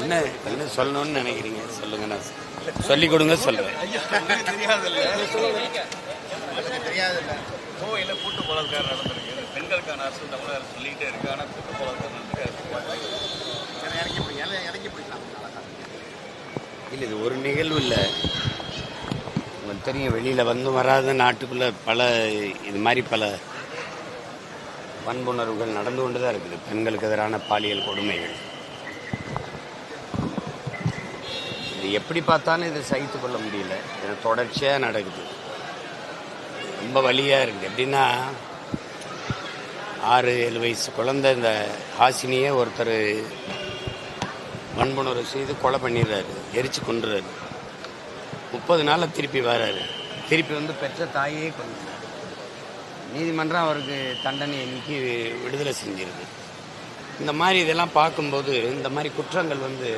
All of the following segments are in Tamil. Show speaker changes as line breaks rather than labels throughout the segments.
என்ன என்ன சொல்லணும்னு நினைக்கிறீங்க? சொல்லுங்க நான் சொல்லி கொடுங்க சொல்றேன்
பெண்களுக்கான அரசு ஆனால் கூட்டு
இல்லை இது ஒரு நிகழ்வு இல்லை. உங்களுக்கு தெரியும் வெளியில் வந்து வராத நாட்டுக்குள்ள பல இது மாதிரி பல வன்புணர்வுகள் நடந்து கொண்டு தான் இருக்குது. பெண்களுக்கு எதிரான பாலியல் கொடுமைகள். இது எப்படி பார்த்தாலும் இதை சகித்து கொள்ள முடியல. இது தொடர்ச்சியாக நடக்குது. ரொம்ப வலியாக இருக்குது எப்படின்னா ஆறு ஏழு வயசு குழந்தை இந்த ஹாசினியை ஒருத்தர் வன்புணர்வு செய்து கொலை பண்ணிடுறாரு. எரிச்சு கொண்டுறாரு முப்பது நாளில் திருப்பி வராரு. திருப்பி வந்து பெற்ற தாயே கொண்டுறாரு நீதிமன்றம் அவருக்கு தண்டனையை நீக்கி விடுதலை செஞ்சிருக்கு. இந்த மாதிரி இதெல்லாம் பார்க்கும்போது இந்த மாதிரி குற்றங்கள் வந்து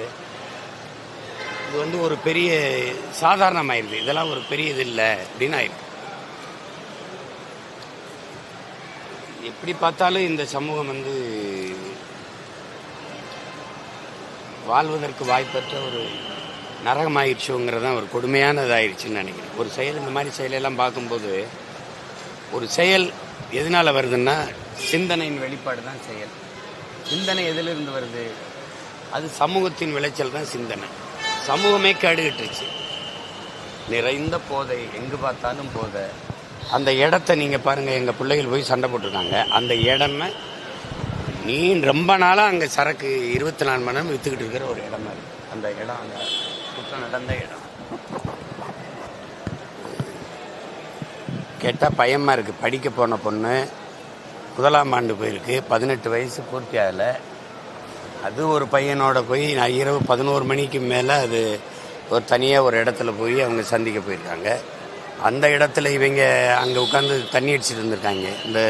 இது வந்து ஒரு பெரிய சாதாரணமாயிருது இதெல்லாம் ஒரு பெரிய இது இல்லை அப்படின்னு ஆயிருக்கு எப்படி பார்த்தாலும் இந்த சமூகம் வந்து வாழ்வதற்கு வாய்ப்பற்ற ஒரு நரகமாயிடுச்சுங்கிறதான் ஒரு கொடுமையான இதாயிடுச்சுன்னு நினைக்கிறேன். ஒரு செயல் இந்த மாதிரி செயலெல்லாம் பார்க்கும்போது ஒரு செயல் எதனால் வருதுன்னா சிந்தனையின் வெளிப்பாடு தான் செயல். சிந்தனை எதிலிருந்து வருது? அது சமூகத்தின் விளைச்சல் தான் சிந்தனை. சமூகமே கேடுகிட்டுருச்சு. நிறைந்த போதை எங்கு பார்த்தாலும் போதை. அந்த இடத்த நீங்கள் பாருங்கள் எங்கள் பிள்ளைகள் போய் சண்டை போட்டிருக்காங்க. அந்த இடமே நீ ரொம்ப நாளாக அங்கே சரக்கு இருபத்தி நாலு மணி நேரம் விற்றுக்கிட்டு இருக்கிற ஒரு இடமா இருக்குது அந்த இடம் அந்த குற்றம் நடந்த இடம். கேட்டால் பயமாக இருக்குது படிக்க போன பொண்ணு முதலாம் ஆண்டு போயிருக்கு. பதினெட்டு வயசு பூர்த்தி ஆகலை. அது ஒரு பையனோட போய் நான் இரவு பதினோரு மணிக்கு மேலே அது ஒரு தனியாக ஒரு இடத்துல போய் அவங்க சந்திக்க போயிருக்காங்க. அந்த இடத்துல இவங்க அங்கே உட்காந்து தண்ணி அடிச்சுட்டு இருந்திருக்காங்க. இந்த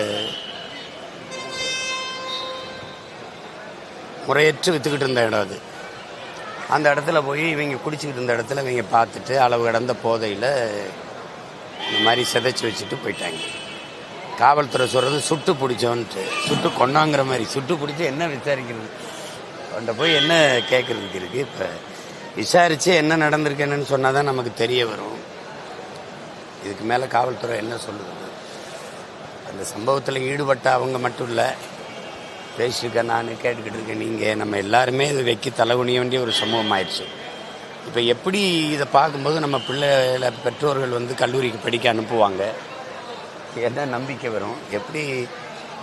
முறையற்று விற்றுக்கிட்டு இருந்த இடம் அது. அந்த இடத்துல போய் இவங்க குடிச்சிக்கிட்டு இருந்த இடத்துல இவங்க பார்த்துட்டு அளவு கடந்த போதையில் இந்த மாதிரி சிதைச்சி வச்சுட்டு போயிட்டாங்க. காவல்துறை சொல்கிறது சுட்டு பிடிச்சோன்ட்டு சுட்டு கொண்டாங்கிற மாதிரி சுட்டு பிடிச்சி என்ன விசாரிக்கிறது? அவன்கிட்ட போய் என்ன கேட்குறதுக்கு இருக்குது இப்போ விசாரித்து என்ன நடந்திருக்கு என்னன்னு சொன்னால் தான் நமக்கு தெரிய வரும். இதுக்கு மேலே காவல்துறை என்ன சொல்லுது? அந்த சம்பவத்தில் ஈடுபட்ட அவங்க மட்டும் இல்லை பேசியிருக்கேன் நான் கேட்டுக்கிட்டு இருக்கேன் நீங்கள் நம்ம எல்லாருமே இது வைக்க தலைகுனிய வேண்டிய ஒரு சமூகம் ஆயிடுச்சு இப்போ எப்படி இதை பார்க்கும்போது நம்ம பிள்ளைகளை பெற்றோர்கள் வந்து கல்லூரிக்கு படிக்க அனுப்புவாங்க? என்ன நம்பிக்கை வரும்? எப்படி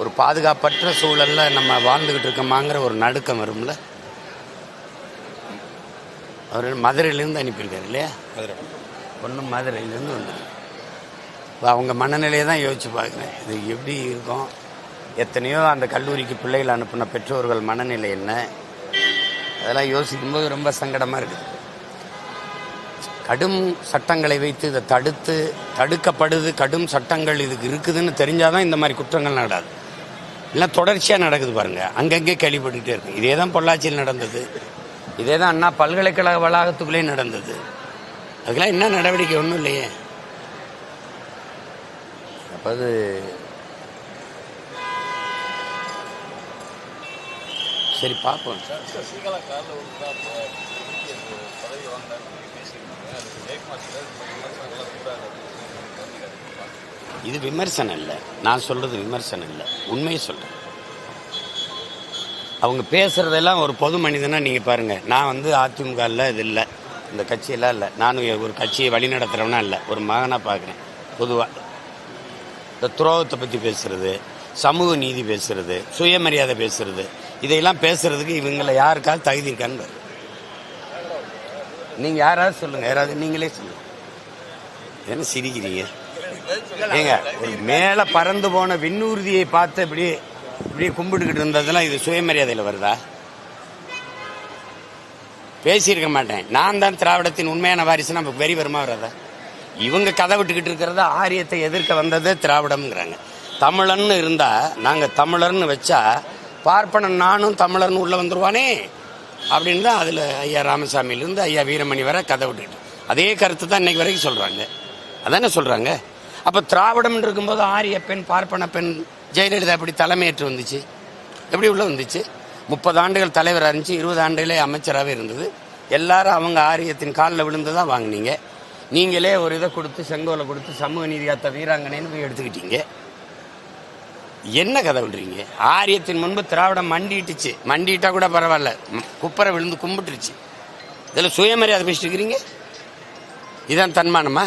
ஒரு பாதுகாப்பற்ற சூழலில் நம்ம வாழ்ந்துக்கிட்டு இருக்கோமாங்கிற ஒரு நடுக்கம் வரும்ல. அவர் மதுரையிலேருந்து அனுப்பியிருக்காரு இல்லையா?
மதுரை.
பொண்ணு மதுரையிலேருந்து வந்து அவங்க மனநிலையை தான் யோசிச்சு பார்க்குறேன் இது எப்படி இருக்கும்? எத்தனையோ அந்த கல்லூரிக்கு பிள்ளைகள் அனுப்பின பெற்றோர்கள் மனநிலை என்ன? அதெல்லாம் யோசிக்கும்போது ரொம்ப சங்கடமாக இருக்குது கடும் சட்டங்களை வைத்து இதை தடுத்து தடுக்கப்படுது கடும் சட்டங்கள் இதுக்கு இருக்குதுன்னு தெரிஞ்சாதான் இந்த மாதிரி குற்றங்கள் நடாது. இல்லை தொடர்ச்சியாக நடக்குது பாருங்க. அங்கங்கே கேள்விப்பட்டுக்கிட்டே இருக்கு. இதே தான் பொள்ளாச்சியில் நடந்தது. இதே தான் அண்ணா பல்கலைக்கழக வளாகத்துக்குள்ளே நடந்தது. அதுக்கெல்லாம் என்ன நடவடிக்கை? ஒன்றும் இல்லையே. அப்போ அது சரி பார்ப்போம். இது விமர்சனம் இல்லை. நான் சொல்றது விமர்சனம் இல்லை. உண்மையை சொல்றேன். அவங்க பேசுறதெல்லாம் ஒரு பொது மனிதனா நீங்க பாருங்க. நான் வந்து அதிமுக இல்ல இது இல்லை. இந்த கட்சியெல்லாம் இல்லை. நானும் ஒரு கட்சியை வழி நடத்துறவனா இல்லை. ஒரு மகனா பார்க்குறேன் பொதுவாக இந்த துரோகத்தை பற்றி பேசுறது சமூக நீதி பேசுறது சுயமரியாதை பேசுறது இதையெல்லாம் பேசுறதுக்கு இவங்களை யாருக்காவது தகுதி இருக்கான்னு நீங்கள் நீங்க யாராவது சொல்லுங்க. யாராவது நீங்களே சொல்லுங்க. என்ன சிரிக்கிறீங்க? ஏங்க ஒரு மேல பறந்து போன விண்ணூர்தியை பார்த்து இப்படி இப்படியே கும்பிட்டுக்கிட்டு இருந்ததெல்லாம் இது சுயமரியாதையில் வருதா? பேசியிருக்க மாட்டேன். நான் தான் திராவிடத்தின் உண்மையான வாரிசு நமக்கு வெறி வருமா வராதா? இவங்க கதை விட்டுக்கிட்டு இருக்கிறத ஆரியத்தை எதிர்க்க வந்ததே திராவிடம்ங்கிறாங்க. தமிழன்னு இருந்தா நாங்கள் தமிழர்னு வச்சா பார்ப்பனன் நானும் தமிழர்னு உள்ள வந்துருவானே? அப்படின்னு தான் அதில் ஐயா ராமசாமியிலேருந்து ஐயா வீரமணி வரை கதை விட்டுக்கிட்டு. அதே கருத்து தான் இன்னைக்கு வரைக்கும் சொல்கிறாங்க அதானே சொல்கிறாங்க அப்போ திராவிடம்னு இருக்கும்போது ஆரிய பெண் பார்ப்பன பெண் ஜெயலலிதா எப்படி தலைமையேற்று வந்துச்சு? எப்படி உள்ள வந்துச்சு? முப்பது ஆண்டுகள் தலைவராக இருந்துச்சு இருபது ஆண்டுகளே அமைச்சராகவே இருந்தது. எல்லாரும் அவங்க ஆரியத்தின் காலில் விழுந்து தான் வாங்கினீங்க. நீங்களே ஒரு இதை கொடுத்து செங்கோலை கொடுத்து சமூக நீதியாத்த வீராங்கனைன்னு போய் எடுத்துக்கிட்டீங்க. என்ன கதை விடுறீங்க ஆரியத்தின் முன்பு திராவிடம் மண்டிட்டுச்சு. மண்டிட்டா கூட பரவாயில்ல. குப்பரை விழுந்து கும்பிட்டுருச்சு. இதில் சுயமரியாதை பேசிட்டுருக்கிறீங்க இதான் தன்மானமா?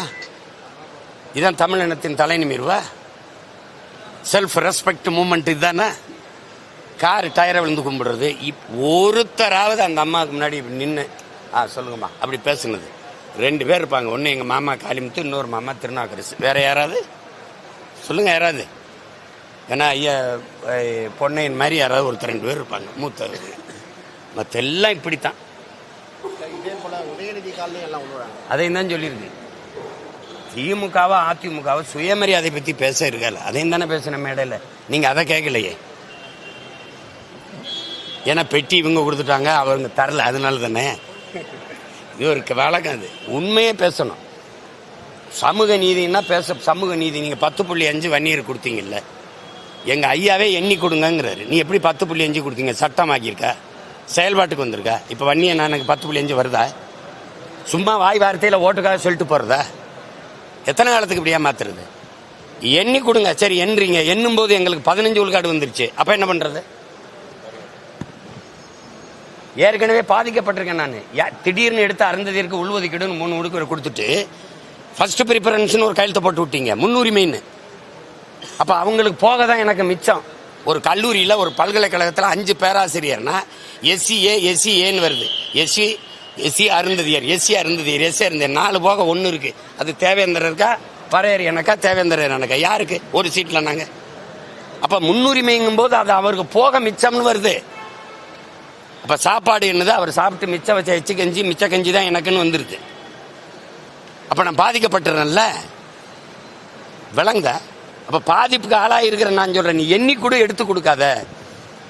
இதான் தமிழினத்தின் தலை நிமிர்வா செல்ஃப் ரெஸ்பெக்ட் மூமெண்ட் இதுதானே? கார் டயரை விழுந்து கும்பிடுறது. இப் ஒருத்தராவது அந்த அம்மாவுக்கு முன்னாடி நின்று ஆ சொல்லுங்கம்மா அப்படி பேசுனது. ரெண்டு பேர் இருப்பாங்க. ஒன்று எங்கள் மாமா காளிமுத்து இன்னொரு மாமா திருநாக்கரசு வேற யாராவது? சொல்லுங்க யாராவது? ஏன்னா ஐயா பொன்னையன் மாதிரி யாராவது ஒருத்தர் ரெண்டு பேர் இருப்பாங்க. மூத்தவர். மற்ற எல்லாம் இப்படித்தான் அதையும் தான் சொல்லியிருக்கு திமுகவா அதிமுகவா சுயமரியாதை பற்றி பேச இருக்கல அதையும் தானே பேசின மேடையில். நீங்கள் அதை கேட்கலையே. ஏன்னா பெட்டி இவங்க கொடுத்துட்டாங்க அவங்க தரல அதனால தானே. இவருக்கு வழக்கம் அது. உண்மையே பேசணும். சமூக நீதினா பேச சமூக நீதி. நீங்கள் பத்து புள்ளி அஞ்சு வன்னியர் கொடுத்தீங்கல்ல. எங்கள் ஐயாவே எண்ணி கொடுங்கங்கிறாரு. நீ எப்படி பத்து புள்ளி அஞ்சு கொடுத்தீங்க? சட்டமாக்கியிருக்கா செயல்பாட்டுக்கு வந்திருக்கா? இப்போ வன்னியன் எனக்கு பத்து புள்ளி அஞ்சு வருதா? சும்மா வாய் வார்த்தையில் ஓட்டுக்காக சொல்லிட்டு போகிறதா எத்தனை காலத்துக்கு இப்படி ஏமாத்துறது? எண்ணி கொடுங்க. சரி எண்றீங்க. எண்ணும் போது எங்களுக்கு பதினஞ்சு உள்காடு வந்துருச்சு. அப்போ என்ன பண்ணுறது ஏற்கனவே பாதிக்கப்பட்டிருக்கேன் நான். திடீர்னு எடுத்து அருந்ததிற்கு உள்ஒதுக்கீடுன்னு மூணு உடுக்கு கொடுத்துட்டு ஃபர்ஸ்ட் ப்ரிஃபரன்ஸ்னு ஒரு கையெழுத்த போட்டு விட்டீங்க. முன்னுரிமைன்னு. அப்போ அவங்களுக்கு போக தான் எனக்கு மிச்சம். ஒரு கல்லூரியில் ஒரு பல்கலைக்கழகத்தில் அஞ்சு பேராசிரியர்னா எஸ்சிஏ எஸ்சிஏன்னு வருது. SC SC Arunthathiyar SC Arunthathiyar SC Arunthathiyar நாலு போக ஒன்று இருக்கு. அது தேவேந்தர் இருக்கா? பறையர் எனக்கா? தேவேந்திரர் எனக்கா? யாருக்கு? ஒரு சீட்டில் நாங்கள் அப்போ முன்னுரிமைங்கும் போது அது அவருக்கு போக மிச்சம்னு வருது. அப்போ சாப்பாடு என்னது? அவர் சாப்பிட்டு மிச்சம் வச்ச எச்சு கஞ்சி மிச்ச கஞ்சி தான் எனக்குன்னு வந்துருது அப்போ நான் பாதிக்கப்பட்டுறேன்ல. விளங்க. அப்ப பாதிப்புக்கு ஆளாக இருக்கிற நான் சொல்றேன். நீ எண்ணி கூட எடுத்து கொடுக்காத.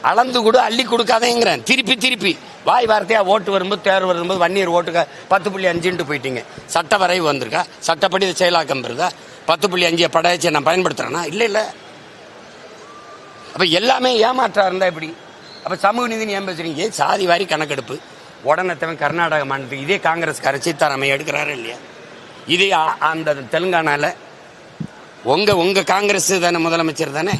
அளந்து கூட அள்ளி கொடுக்காதேங்கிறேன். திருப்பி திருப்பி. வாய் வார்த்தையா ஓட்டு வரும்போது தேர்வு வரும்போது வன்னியர் ஓட்டுக்க பத்து புள்ளி அஞ்சுன்ட்டு போயிட்டீங்க. சட்ட வரைவு வந்திருக்கா? சட்டப்படி செயலாக்கம் பெறுதா? பத்து புள்ளி அஞ்சு படையச்சை நான் பயன்படுத்துறேனா? இல்லை இல்லை. அப்போ எல்லாமே ஏமாற்றா இருந்தா எப்படி? அப்போ சமூக நீதினு ஏன் பேசுறீங்க? சாதி வாரி கணக்கெடுப்பு? உடனத்தவன் கர்நாடக மாநிலத்துக்கு இதே காங்கிரஸ் சீத்தாராமையை எடுக்கிறாரு இல்லையா? இதே ஆ- அந்த தெலுங்கானால உங்க உங்க காங்கிரஸ் தானே முதலமைச்சர் தானே?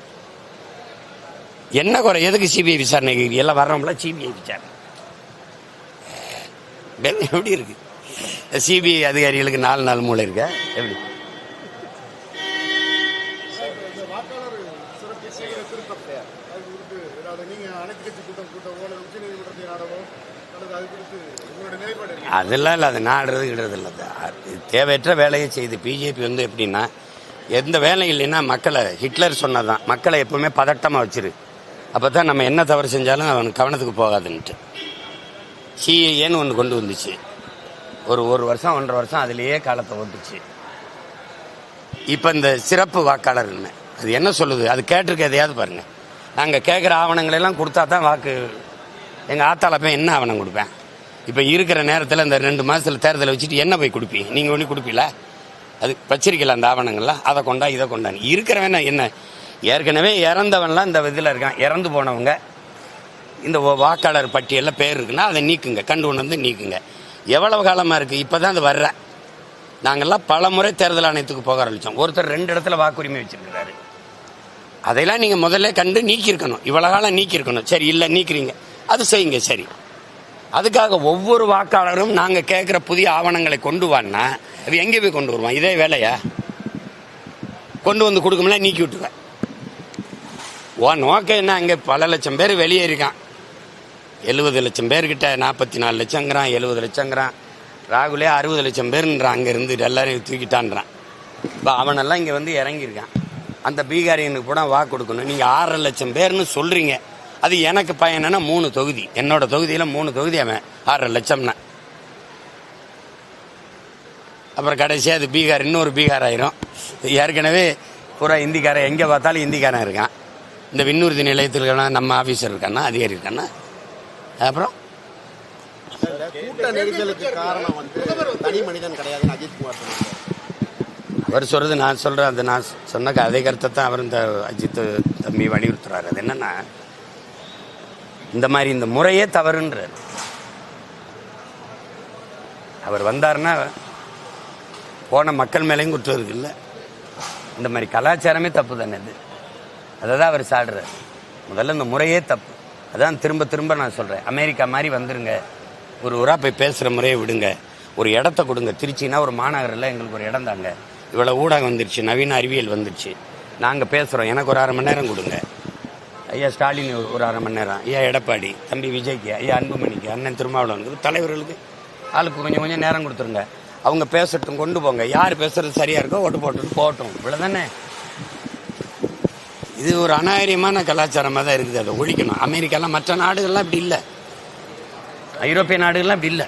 என்ன குறை? எதுக்கு சிபிஐ விசாரணை எல்லாம் வர்றோம்ல சிபிஐ விசாரணை. எப்படி- எப்படி இருக்கு? சிபிஐ அதிகாரிகளுக்கு நாலு நாள் மூளை இருக்க? எப்படி? அதெல்லாம் இல்லை அது நாடுறது கிடுறது இல்லை. அது தேவையற்ற வேலையை செய்து பிஜேபி வந்து எப்படின்னா எந்த வேலை இல்லைன்னா மக்களை ஹிட்லர் சொன்னதான் மக்களை எப்பவுமே பதட்டமாக வச்சிரு. அப்போ தான் நம்ம என்ன தவறு செஞ்சாலும் அவனுக்கு கவனத்துக்கு போகாதுன்ட்டு சிஏன்னு ஒன்று கொண்டு வந்துச்சு. ஒரு ஒரு வருஷம் ஒன்றரை வருஷம் அதுலேயே காலத்தை ஓட்டுச்சு. இப்போ இந்த சிறப்பு வாக்காளர் அது என்ன சொல்லுது? அது கேட்டிருக்க எதையாவது பாருங்கள் நாங்கள் கேட்குற ஆவணங்களெல்லாம் கொடுத்தா தான் வாக்கு எங்கள் ஆத்தால போய் என்ன ஆவணம் கொடுப்பேன்? இப்போ இருக்கிற நேரத்தில் இந்த ரெண்டு மாதத்தில் தேர்தலை வச்சுட்டு என்ன போய் கொடுப்பீங்க? நீங்கள் ஒன்றும் கொடுப்பீங்களா? அது வச்சிருக்கல அந்த ஆவணங்கள்லாம்? அதை கொண்டா இதை கொண்டான்னு. இருக்கிறவன் என்ன ஏற்கனவே இறந்தவன்லாம் இந்த இதில் இருக்கான். இறந்து போனவங்க இந்த வாக்காளர் பட்டியலில் பேர் இருக்குன்னா அதை நீக்குங்க. கண்டு கொண்டு வந்து நீக்குங்க. எவ்வளவு காலமாக இருக்குது இப்போ தான் அது வர்ற. நாங்கள்லாம் பல முறை தேர்தல் ஆணையத்துக்கு போக ஆரம்பித்தோம் ஒருத்தர் ரெண்டு இடத்துல வாக்குரிமை வச்சுருக்காரு அதையெல்லாம் நீங்கள் முதல்ல கண்டு நீக்கியிருக்கணும். இவ்வளோ காலம் நீக்கியிருக்கணும். சரி இல்லை நீக்கிறீங்க. அது செய்யுங்க சரி. அதுக்காக ஒவ்வொரு வாக்காளரும் நாங்கள் கேட்குற புதிய ஆவணங்களை கொண்டு வான்னா அது எங்கே போய் கொண்டு வருவான்? இதே வேலையா? கொண்டு வந்து கொடுக்கும்ல நீக்கி விட்டுருவேன். ஓ நோக்கம் என்ன? அங்கே பல லட்சம் பேர் வெளியே இருக்கான். எழுபது லட்சம் பேர்கிட்ட நாற்பத்தி நாலு லட்சங்கிறான் எழுபது லட்சங்கிறான். ராகுலே அறுபது லட்சம் பேருன்றான் அங்கே இருந்து எல்லாரையும் தூக்கிட்டான்றான். இப்போ அவனெல்லாம் இங்கே வந்து இறங்கியிருக்கான். அந்த பீகாரியனுக்கு கூட வாக்கு கொடுக்கணும். நீங்கள் ஆறரை லட்சம் பேர்னு சொல்கிறீங்க அது எனக்கு பயனா மூணு தொகுதி. என்னோட தொகுதியில் மூணு தொகுதி அவன். ஆறரை லட்சம்னா. அப்புறம் கடைசியாக அது பீகார் இன்னொரு பீகார் ஆயிரும். ஏற்கனவே பூரா இந்திக்காரன் எங்கே பார்த்தாலும் இந்திக்காரன் இருக்கான். இந்த விண்ணூர்தி நிலையத்தில் இருக்கானா நம்ம ஆஃபீஸர் இருக்கானா அதிகாரி இருக்கானா அப்புறம்?
கூட்ட நெரிசலுக்கு காரணம் வந்து தனி மனிதன் கிடையாதுன்னு அஜித்குமார் சொன்னார்.
அவர் சொல்கிறது நான் சொல்கிறேன் அது நான் சொன்ன அதே கருத்தை தான் அவர் இந்த அஜித் தம்பி வலியுறுத்துறாரு. அது என்னன்னா இந்த மாதிரி இந்த முறையே தவறுன்றார். அவர் வந்தாருன்னா போன மக்கள் மேலேயும் குற்றம் இருக்குல்ல. இந்த மாதிரி கலாச்சாரமே தப்பு தானே அது? அதை தான் அவர் சாடுறார் முதல்ல இந்த முறையே தப்பு. அதான் திரும்ப திரும்ப நான் சொல்கிறேன் அமெரிக்கா மாதிரி வந்துருங்க. ஒரு ஊராக போய் பேசுகிற முறையை விடுங்க. ஒரு இடத்த கொடுங்க. திருச்சினா ஒரு மாநகரில் எங்களுக்கு ஒரு இடம் தாங்க. இவ்வளோ ஊடகம் வந்துருச்சு. நவீன அறிவியல் வந்துருச்சு. நாங்கள் பேசுகிறோம் எனக்கு ஒரு அரை மணி நேரம் கொடுங்க. ஐயா ஸ்டாலின் ஒரு அரை மணி நேரம். ஐயா எடப்பாடி தம்பி விஜய்க்கு ஐயா அன்புமணிக்கு அண்ணன் திருமாவளவனுக்கு தலைவர்களுக்கு ஆளுக்கு கொஞ்சம் கொஞ்சம் நேரம் கொடுத்துருங்க. அவங்க பேசுறதும் கொண்டு போங்க. யார் பேசுறது சரியா இருக்கோ ஓட்டு போட்டு இவ்வளோ தானே இது ஒரு அநாகரியமான கலாச்சாரமாக தான் இருக்குது அதை ஒழிக்கணும். அமெரிக்காலாம் மற்ற நாடுகள்லாம் இப்படி இல்லை. ஐரோப்பிய நாடுகள்லாம் இப்படி இல்லை?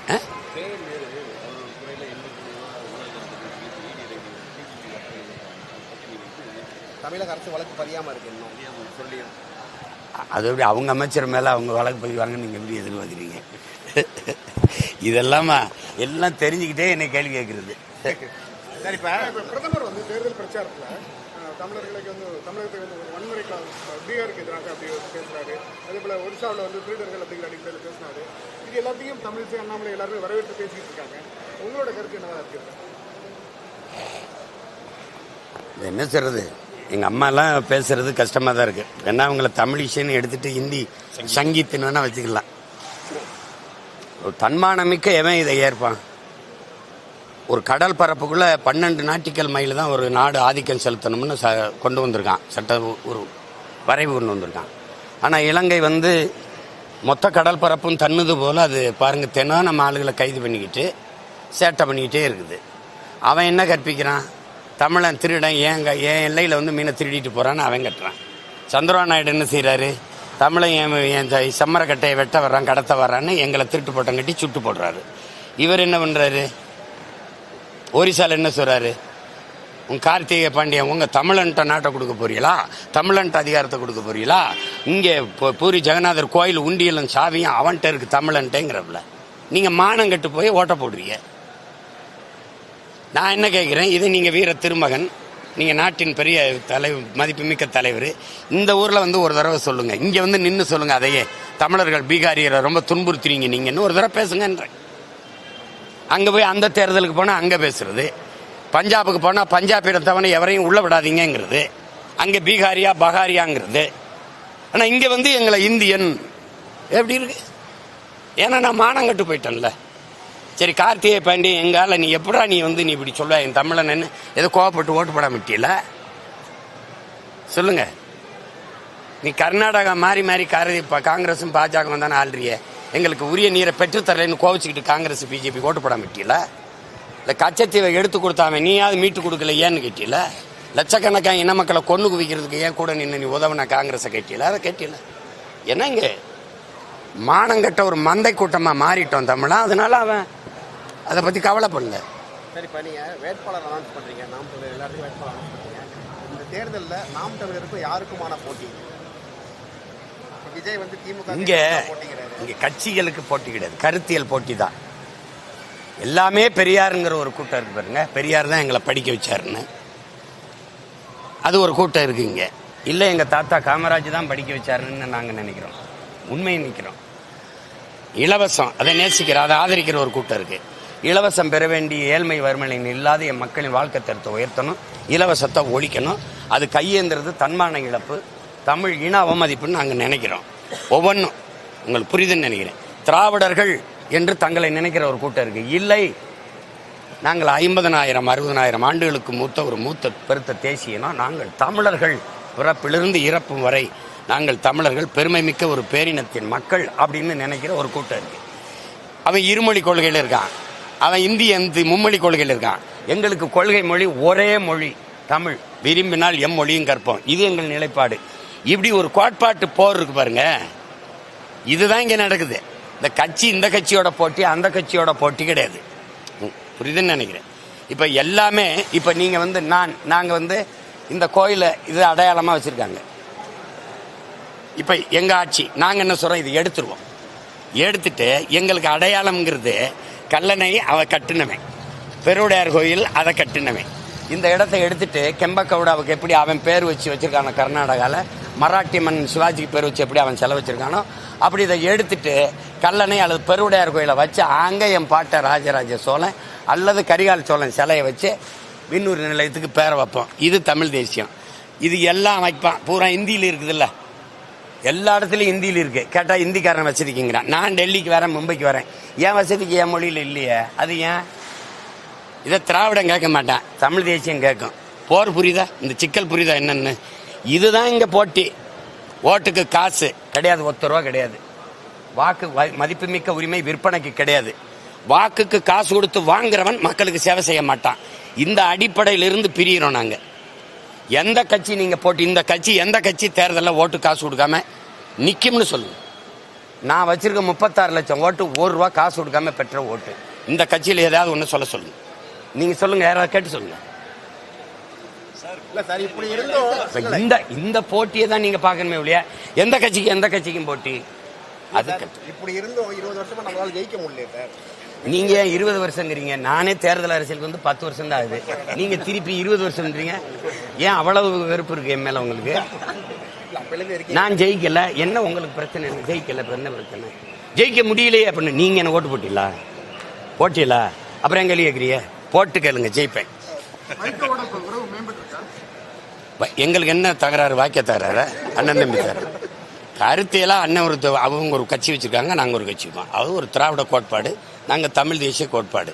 தமிழக அரசு வழக்கு பதியாம இருக்கு இன்னும். சொல்லி
அது எப்படி அவங்க அமைச்சர் மேலே அவங்க வழக்கு பதிவாங்க நீங்கள் எப்படி எதிர்பார்க்குறீங்க? இதெல்லாமா எல்லாம் தெரிஞ்சுக்கிட்டே என்னை கேள்வி கேட்குறது.
சரி இப்ப
இப்ப பிரதமர் வந்து தேர்தல் பிரச்சாரத்துல தமிழர்களுக்கு வந்து தமிழகத்துக்கு வந்து ஒரு வன்முறை கா- பீகாருக்கு எதிராக அப்படி பேசுறாரு அதே போல ஒரிசாவில் வந்து திருடர்கள் அப்படிங்கிற அடிப்படையில் பேசினாரு. இது எல்லாத்தையும் தமிழிசை அண்ணாமலை எல்லாருமே வரவேற்று பேசிட்டு இருக்காங்க. உங்களோட கருத்து என்னவா இருக்கு?
என்ன சொல்றது? எங்கள் அம்மாலாம் பேசுறது கஷ்டமாக தான் இருக்கு. ஏன்னா அவங்கள தமிழ் இசைன்னு எடுத்துட்டு ஹிந்தி சங்கீத்துன்னு வேணால் வச்சுக்கலாம். தன்மானமிக்க எவன் இதை ஏற்பான்? ஒரு கடல் பரப்புக்குள்ள பன்னெண்டு நாட்டிக்கல் மைல் தான் ஒரு நாடு ஆதிக்கம் செலுத்தணும்னு ச கொண்டு வந்திருக்கான். சட்ட ஒரு வரைவு கொண்டு வந்திருக்கான். ஆனால் இலங்கை வந்து மொத்த கடல் பரப்பும் தன்னுது போல் அது பாருங்கள் தினம் நம்ம ஆளுகளை கைது பண்ணிக்கிட்டு சேட்டை பண்ணிக்கிட்டே இருக்குது. அவன் என்ன கற்பிக்கிறான்? தமிழன் திருடன் ஏங்க என் எல்லையில் வந்து மீனை திருடிட்டு போகிறான்னு அவன் கட்டுறான் சந்திரபாபு நாயுடு என்ன செய்கிறாரு தமிழன் என் என் த- செம்மரக்கட்டையை வெட்ட வர்றான் கடத்த வர்றான்னு எங்களை திருட்டு போட்டம் கட்டி சுட்டு போடுறாரு. இவர் என்ன பண்ணுறாரு ஒரிசால என்ன சொல்றாரு? உன் கார்த்திகை பாண்டியன் உங்க தமிழன்ட்ட நாட்டை கொடுக்க போறீங்களா? தமிழன்ட்ட அதிகாரத்தை கொடுக்க போறீங்களா? இங்கே பூரி ஜெகநாதர் கோயில் உண்டியலும் சாவியும் அவன்கிட்ட இருக்கு தமிழன்ட்டேங்கிறப்பல நீங்க மானம் கட்டு போய் ஓட்ட போடுறீங்க. நான் என்ன கேட்குறேன் இது நீங்கள் வீர திருமகன். நீங்கள் நாட்டின் பெரிய தலைவர் மதிப்புமிக்க தலைவர். இந்த ஊரில் வந்து ஒரு தடவை சொல்லுங்கள் இங்கே வந்து நின்று சொல்லுங்கள் அதையே. தமிழர்கள் பீகாரியரை ரொம்ப துன்புறுத்துறீங்க நீங்கன்னு ஒரு தடவை பேசுங்கன்றேன். அங்கே போய் அந்த தேர்தலுக்கு போனால் அங்கே பேசுறது. பஞ்சாபுக்கு போனால் பஞ்சாபிடம் தவணை எவரையும் உள்ள விடாதீங்கங்கிறது. அங்கே பீகாரியா பகாரியாங்கிறது ஆனால் இங்கே வந்து எங்களை இந்தியன். எப்படி இருக்கு? ஏன்னா நான் மானங்கட்டு போயிட்டேன்ல. சரி கார்த்திகை பாண்டியன் எங்கால நீ எப்படா நீ வந்து நீ இப்படி சொல்ல என் தமிழன் ஏதோ கோவப்பட்டு ஓட்டு போட மாட்டியில சொல்லுங்க. நீ கர்நாடகா மாறி மாறி காரதி இப்போ காங்கிரஸும் பாஜகவும் தானே ஆள்றியே எங்களுக்கு உரிய நீரை பெற்றுத்தரலைன்னு கோவிச்சுக்கிட்டு காங்கிரஸ் பிஜேபி ஓட்டு போடாம விட்டியல இல்லை கச்சத்தீவை எடுத்து கொடுத்தாம நீயாவது மீட்டு கொடுக்கல ஏன்னு கேட்டியில லட்சக்கணக்கான இன மக்களை கொண்டு குவிக்கிறதுக்கு ஏன் கூட நின்று நீ உதவுன காங்கிரஸை கேட்டியில அதை கேட்டியல என்னங்க? மானங்கட்ட ஒரு மந்தை கூட்டமாக மாறிட்டோம் தமிழா? அதனால அவன் அதை பற்றி கவலைப்படல.
சரி இப்ப வேட்பாளர் அனௌன்ஸ் நாம் வேட்பாளர் அனௌன்ஸ் இந்த தேர்தலில் நாம் தமிழருக்கும் யாருக்குமான போட்டி இப்ப விஜய் வந்து திமுக
இங்க இங்க கட்சிகளுக்கு போட்டி கிடையாது கருத்தியல் போட்டி தான். எல்லாமே பெரியாருங்கிற ஒரு கூட்டம் இருக்கு பாருங்க. பெரியார் தான் எங்களை படிக்க வச்சாருன்னு. அது ஒரு கூட்டம் இருக்கு இங்க. இல்லை எங்க தாத்தா காமராஜ் தான் படிக்க வச்சாருன்னு நாங்க நினைக்கிறோம். உண்மையை நிற்கிறோம் இலவசம் அதை நேசிக்கிற அதை ஆதரிக்கிற ஒரு கூட்டம் இருக்கு. இலவசம் பெற வேண்டிய ஏழ்மை வறுமையின் இல்லாத என் மக்களின் வாழ்க்கை தரத்தை உயர்த்தணும். இலவசத்தை ஒழிக்கணும். அது கையேந்துறது தன்மான இழப்பு. தமிழ் இன அவமதிப்புன்னு நாங்கள் நினைக்கிறோம். ஒவ்வொன்றும் உங்களுக்கு புரியுதுன்னு நினைக்கிறேன். திராவிடர்கள் என்று தங்களை நினைக்கிற ஒரு கூட்டம் இருக்கு. இல்லை. நாங்கள் ஐம்பதனாயிரம் அறுபதனாயிரம் ஆண்டுகளுக்கு மூத்த ஒரு மூத்த பெருத்த தேசியனா நாங்கள் தமிழர்கள் பிறப்பிலிருந்து இறப்பும் வரை நாங்கள் தமிழர்கள் பெருமை மிக்க ஒரு பேரினத்தின் மக்கள் அப்படின்னு நினைக்கிற ஒரு கூட்டம் இருக்கு. அவன் இருமொழி கொள்கையில் இருக்கான். அவன் இந்திய இந்தி மும்மொழி கொள்கையில் இருக்கான். எங்களுக்கு கொள்கை மொழி ஒரே மொழி தமிழ். விரும்பினால் எம் மொழியும் கற்போம். இது எங்கள் நிலைப்பாடு. இப்படி ஒரு கோட்பாட்டு போர் இருக்கு பாருங்க. இதுதான் இங்க நடக்குது. இந்த கட்சி இந்த கட்சியோட போட்டி அந்த கட்சியோட போட்டி கிடையாது. ம், புரியுதுன்னு நினைக்கிறேன். இப்ப எல்லாமே இப்ப நீங்க வந்து நான் நாங்க வந்து இந்த கோயிலை இது அடையாளமா வச்சிருக்காங்க. இப்ப எங்க ஆட்சி நாங்க என்ன சொல்றோம்? இது எடுத்துருவோம். எடுத்துட்டு எங்களுக்கு அடையாளம்ங்கிறது கல்லணை அவ கட்டினவன் பெருவுடையார் கோயில் அதை கட்டினவன் இந்த இடத்தை எடுத்துட்டு கெம்பக்கவுடாவுக்கு எப்படி அவன் பேர் வச்சு வச்சிருக்கானோ கர்நாடகாவில் மராட்டி மன் சிவாஜிக்கு பேர் வச்சு எப்படி அவன் செலவச்சிருக்கானோ அப்படி இதை எடுத்துட்டு கல்லணை அல்லது பெருவுடையார் கோயிலை வச்சு அங்கே என் பாட்டை ராஜராஜ சோழன் அல்லது கரிகால் சோழன் சிலையை வச்சு விண்ணூர் நிலையத்துக்கு பேரை வைப்போம். இது தமிழ் தேசியம். இது எல்லாம் வைப்பான். பூரா ஹிந்தியில் இருக்குதுல்ல. எல்லா இடத்துலையும் ஹிந்தியில் இருக்குது கேட்டால் ஹிந்திக்காரன் வசதிக்குங்கிறான். நான் டெல்லிக்கு வரேன் மும்பைக்கு வரேன். ஏன் வசதிக்கு என் மொழியில் இல்லையே. அது ஏன்? இதை திராவிடம் கேட்க மாட்டான். தமிழ் தேசியம் கேட்கும். போர் புரியுதா? இந்த சிக்கல் புரியுதா என்னன்னு? இதுதான் இங்கே போட்டி. ஓட்டுக்கு காசு கிடையாது ஒத்த ரூபா கிடையாது. வாக்கு வ- மதிப்புமிக்க உரிமை விற்பனைக்கு கிடையாது. வாக்குக்கு காசு கொடுத்து வாங்குறவன் மக்களுக்கு சேவை செய்ய மாட்டான். இந்த அடிப்படையிலிருந்து பிரியிறோம் நாங்கள் எந்த கட்சி நீங்கள் போட்டு இந்த கட்சி எந்த கட்சி தேர்தலில் ஓட்டு காசு கொடுக்காம நிற்கும்னு சொல்லுங்க நான் வச்சிருக்க முப்பத்தாறு லட்சம் ஓட்டு ஒரு ரூபா காசு கொடுக்காம பெற்ற ஓட்டு. இந்த கட்சியில் ஏதாவது ஒன்று சொல்ல சொல்லுங்கள் நீங்க சொல்லுங்க யாராவது கேட்டு சொல்லுங்க. இந்த இந்த போட்டியை தான் நீங்க பார்க்கணுமே இல்லையா எந்த கட்சிக்கு எந்த கட்சிக்கும் போட்டி? அது
சார்,
கட்சி.
இப்படி இருந்தும் இருபது வருஷமா நம்மளால ஜெயிக்க முடியல சார்.
நீங்க இருபது வருஷங்கிறீங்க? நானே தேர்தல் அரசியலுக்கு வந்து பத்து வருஷம் தான் ஆகுது. நீங்க திருப்பி இருபது வருஷம்ன்றீங்க. ஏன் அவ்வளவு வெறுப்பு இருக்கு என் மேல உங்களுக்கு? நான் ஜெயிக்கல. என்ன உங்களுக்கு பிரச்சனை? ஜெயிக்கல? என்ன பிரச்சனை? ஜெயிக்க முடியலையே அப்படின்னு நீங்க என்ன ஓட்டு போட்டீங்களா? போட்டீங்களா? அப்புறம் எங்க கேட்குறீங்க போட்டு கேளுங்க ஜெயிப்பேன். எங்களுக்கு என்ன தகராறு வாக்கிய தகராறு? அண்ணன் தம்பி தகராறு. கருத்தையெல்லாம் அண்ணன் ஒரு அவங்க ஒரு கட்சி வச்சிருக்காங்க நாங்கள் ஒரு கட்சி இருக்கோம் அது ஒரு திராவிட கோட்பாடு நாங்கள் தமிழ் தேசிய கோட்பாடு.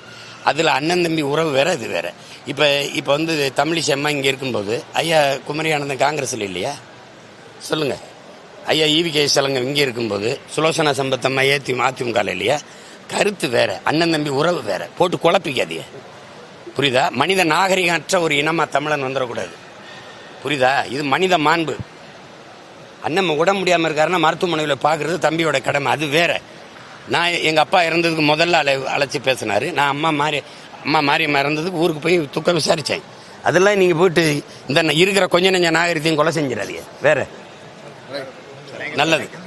அதில் அண்ணன் தம்பி உறவு வேற இது வேற. இப்போ இப்போ வந்து தமிழிசை அம்மா இங்கே இருக்கும்போது ஐயா குமரி ஆனந்தன் காங்கிரஸில் இல்லையா? சொல்லுங்க. ஐயா ஈவி கே சலங்க இங்கே இருக்கும்போது சுலோசனா சம்பத்தம்மா ஏத்தி அதிமுக இல்லையா? கருத்து வேற அண்ணன் தம்பி உறவு வேற. போட்டு குழப்பிக்காதீங்க. புரியுதா? மனித நாகரிகமற்ற ஒரு இனமாக தமிழன் வந்துடக்கூடாது. புரியுதா? இது மனித மாண்பு. அண்ணன் உடம்பு முடியாமல் இருக்காருன்னா மருத்துவமனையில் பார்க்குறது தம்பியோட கடமை அது வேற. நான் எங்கள் அப்பா இறந்ததுக்கு முதல்ல அழை அழைச்சி பேசினார். நான் அம்மா மாறி அம்மா மாரியம்மா இறந்ததுக்கு ஊருக்கு போய் துக்கம் விசாரித்தேன் அதெல்லாம் நீங்கள் போயிட்டு இந்த இருக்கிற கொஞ்ச நெஞ்ச நாகரிகத்தையும் கொலை செஞ்சிடாதீங்க. வேற. நல்லது.